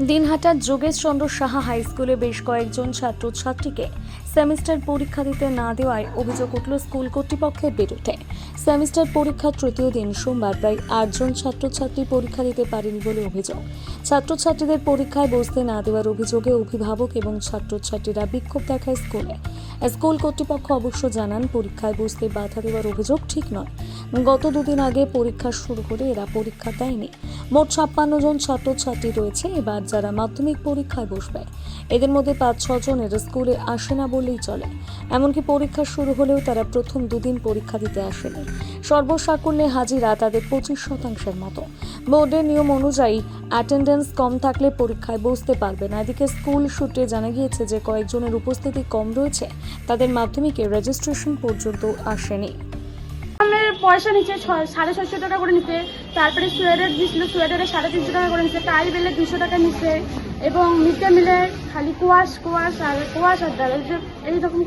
দিনহাটার Jogeshchandra Saha high স্কুলে বেশ কয়েকজন ছাত্রছাত্রীকে সেমিস্টার পরীক্ষা দিতে না দেওয়ায় অভিযোগ উঠল স্কুল কর্তৃপক্ষের বিরুদ্ধে। সেমিস্টার পরীক্ষার তৃতীয় দিন সোমবার প্রায় আটজন ছাত্রছাত্রী পরীক্ষা দিতে পারেনি বলে অভিযোগ। ছাত্রছাত্রীদের পরীক্ষায় বসতে না দেওয়ার অভিযোগে অভিভাবক এবং ছাত্রছাত্রীরা বিক্ষোভ দেখায় স্কুলে। স্কুল কর্তৃপক্ষ অবশ্য জানান, পরীক্ষায় বসতে বাধা দেওয়ার অভিযোগ ঠিক নয়। গত দুদিন আগে পরীক্ষা শুরু করে এরা পরীক্ষা দেয়নি। মোট ছাপ্পান্ন জন ছাত্রছাত্রী রয়েছে, এবার যারা মাধ্যমিক পরীক্ষায় বসবে। এদের মধ্যে পাঁচ ছজনের স্কুলে আসে না বললেই চলে। এমনকি পরীক্ষা শুরু হলেও তারা প্রথম দুদিন পরীক্ষা দিতে আসেনি। সর্বসাকুল্যে হাজিরা তাদের পঁচিশ শতাংশের মতো। বোর্ডের নিয়ম অনুযায়ী অ্যাটেন্ডেন্স কম থাকলে পরীক্ষায় বসতে পারবে না। এদিকে স্কুল সূত্রে জানা গিয়েছে যে কয়েকজনের উপস্থিতি কম রয়েছে। তাদের মাধ্যমিকে রেজিস্ট্রেশন পর্যন্ত আসেনি। পয়সা নিচ্ছে সাড়ে ছয়শো টাকা করে নিচ্ছে তারপরে সোয়েটার দিয়েছিল সোয়েটারে সাড়ে তিনশো টাকা করে নিচ্ছে টাই বেলে দুশো টাকা নিচ্ছে এবং মিড ডে মিলে খালি কুয়াশ কুয়াশ আর কুয়াশ আর ডাল এইরকম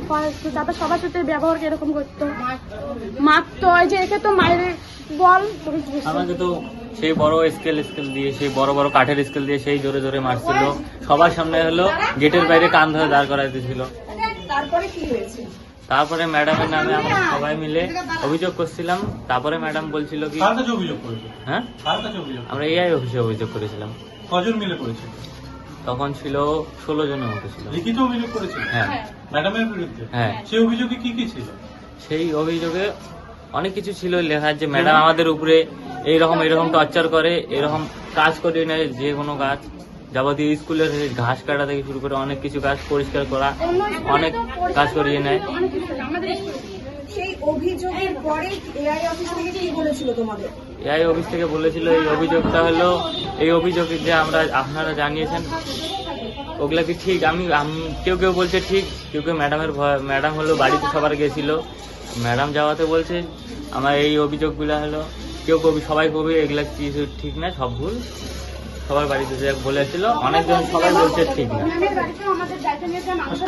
তারপর সবার সাথে ব্যবহার এরকম করতো। মারতো এই যে একে তো মায়ের বল? আমাকে তো সেই বড় স্কেল স্কেল দিয়ে সেই বড় বড় কাঠের স্কেল দিয়ে সেই জোরে জোরে মারছিল। সবার সামনে হলো গেটের বাইরে কান ধরে দাঁড় করাই দিয়েছিল তারপরে ম্যাডামের নামে আমরা সবাই মিলে অভিযোগ করছিলাম। তারপরে ম্যাডাম বলছিল কি কার কাছে অভিযোগ করেছে? হ্যাঁ? কার কাছে অভিযোগ আমরা এআই অফিসে অভিযোগ করেছিলাম। কজন মিলে করেছে? তখন ছিল ষোলো জনের মতো ছিল। লিখিত অভিযোগ করেছে? হ্যাঁ। ম্যাডামের বিরুদ্ধে? হ্যাঁ। সেই অভিযোগে কি কি ছিল? সেই অভিযোগে অনেক কিছু ছিল লেখার যে ম্যাডাম আমাদের উপরে এইরকম এরকম টর্চার করে এরকম কাজ করিয়ে নেয় যে কোনো কাজ। যাবতীয় স্কুলের ঘাস কাটা থেকে শুরু করে অনেক কিছু কাজ পরিষ্কার করা অনেক কাজ করিয়ে নেয়। সেই অভিযোগের পরে এআই অফিস থেকে কি বলেছিল তোমাদের? এআই অফিস থেকে বলেছিল এই অভিযোগটা হলো এই অভিযোগ যে আমরা আপনারা জানিয়েছেন ওগুলা কি ঠিক? আমি কেউ কেউ বলছে ঠিক কেউ কেউ ম্যাডামের ভয় ম্যাডাম হলো বাড়িতে সবার গেছিল। ম্যাডাম যাওয়াতে বলছে আমার এই অভিযোগগুলো হলো কেউ কবি সবাই কবি এগুলা কিছু ঠিক না সব ভুল। সবার বাড়িতে যে বলেছিল অনেকজন সবাই বলছে ঠিক না।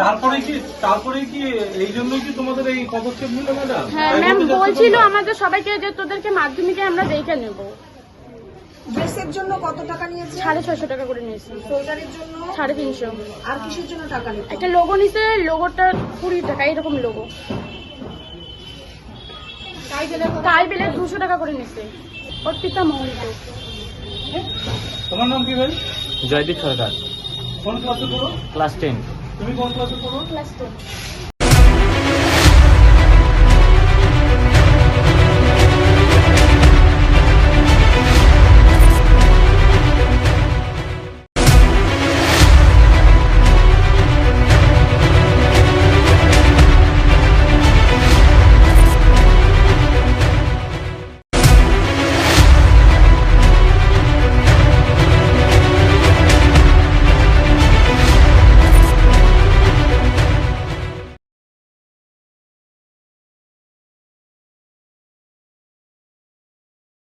তারপরে কি তারপরে কি এই জন্যই কি তোমাদের এই পদক্ষেপ নিল ম্যাডাম হ্যাঁ ম্যাম বলছিল আমাদের সবাইকে যে তোদেরকে মাধ্যমিকে আমরা দেখে নেব। ড্রেসের জন্য কত টাকা নিয়েছে? সাড়ে ছয়শো টাকা করে নিয়েছি সোয়েটারের জন্য? সাড়ে তিনশো। আর কিসের জন্য টাকা নিত একটা লোগো নিছে লোগোটা কুড়ি টাকা এরকম লোগো তাই বেলে দুশো টাকা করে নিছে। অর্পিতা মহন্ত তোমার নাম কি ভাই? জয়দীপ সরকার। কোন ক্লাসে পড়ো? ক্লাস টেন তুমি কোন ক্লাসে পড়ো? Class ten